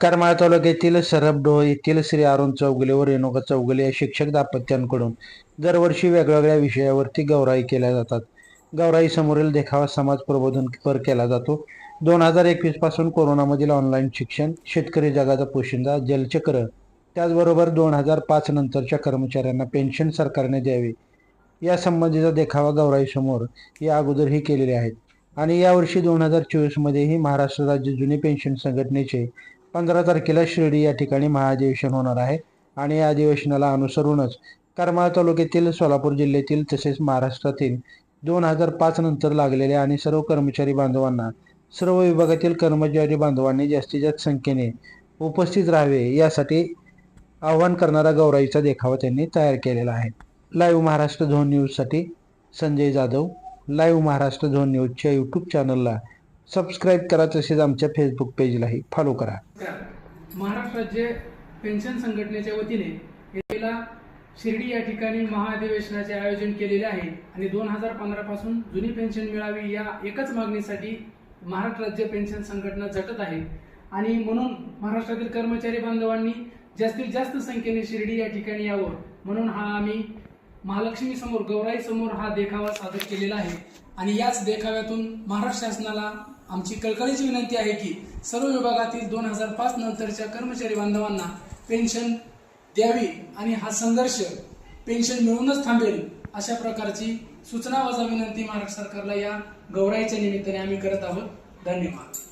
करमाळ तालुक्यातील सरबडोह येथील श्री अरुण चौगुले व रेणुका चौगुले या शिक्षक दाम्पत्यांकडून दरवर्षी वेगवेगळ्या विषयावरती गौराई केल्या जातात. गौराई समोरील देखावा समाज प्रबोधनपर केला जातो. दोन हजार एकवीसपासून कोरोनामधील ऑनलाईन शिक्षण शेतकरी जगाचा पोशिंदा जलचक्र त्याचबरोबर दोन हजार पाच नंतरच्या कर्मचाऱ्यांना पेन्शन सरकारने द्यावी. या संबंधीचा देखावा गौराई समोर या अगोदरही केलेले आहेत. आणि यावर्षी दोन हजार चोवीसमध्येही महाराष्ट्र राज्य जुने पेन्शन संघटनेचे पंधरा तारखेला शिर्डी या ठिकाणी महाअधिवेशन होणार आहे. आणि या अधिवेशनाला अनुसरूनच करमाळ तालुक्यातील सोलापूर जिल्ह्यातील तसेच महाराष्ट्रातील दोन हजार पाच नंतर लागलेल्या आणि सर्व कर्मचारी बांधवांना सर्व विभागातील कर्मचारी बांधवांनी जास्तीत जास्त संख्येने उपस्थित राहावे यासाठी आवाहन करणारा गौराईचा देखावा त्यांनी तयार केलेला आहे. लाईव्ह महाराष्ट्र झोन न्यूजसाठी संजय जाधव लाईव्ह महाराष्ट्र झोन न्यूजच्या यूट्यूब चॅनलला सबस्क्राईब करा तसेच आमच्या फेसबुक पेजलाही फॉलो करा. महाराष्ट्र राज्य पेन्शन संघटनेच्या वतीने येथील शिर्डी या ठिकाणी महाअधिवेशनाचे आयोजन केलेले आहे आणि दोन हजार पंधरा पासून जुनी पेन्शन मिळावी या एकच मागणीसाठी महाराष्ट्र राज्य पेन्शन संघटना झटत आहे. आणि म्हणून महाराष्ट्रातील कर्मचारी बांधवांनी जास्तीत जास्त संख्येने शिर्डी या ठिकाणी यावं म्हणून हा आम्ही महालक्ष्मी समोर गौराई समोर हा देखावा सादर केलेला आहे. आणि याच देखाव्यातून महाराष्ट्र शासनाला आमची कळकळीची विनंती आहे की सर्व विभागातील दोन हजार पाच नंतरच्या कर्मचारी बांधवांना पेन्शन द्यावी आणि हा संघर्ष पेन्शन मिळूनच थांबेल अशा प्रकारची सूचना वजा विनंती महाराष्ट्र सरकारला या गौराईच्या निमित्ताने आम्ही करत आहोत. धन्यवाद.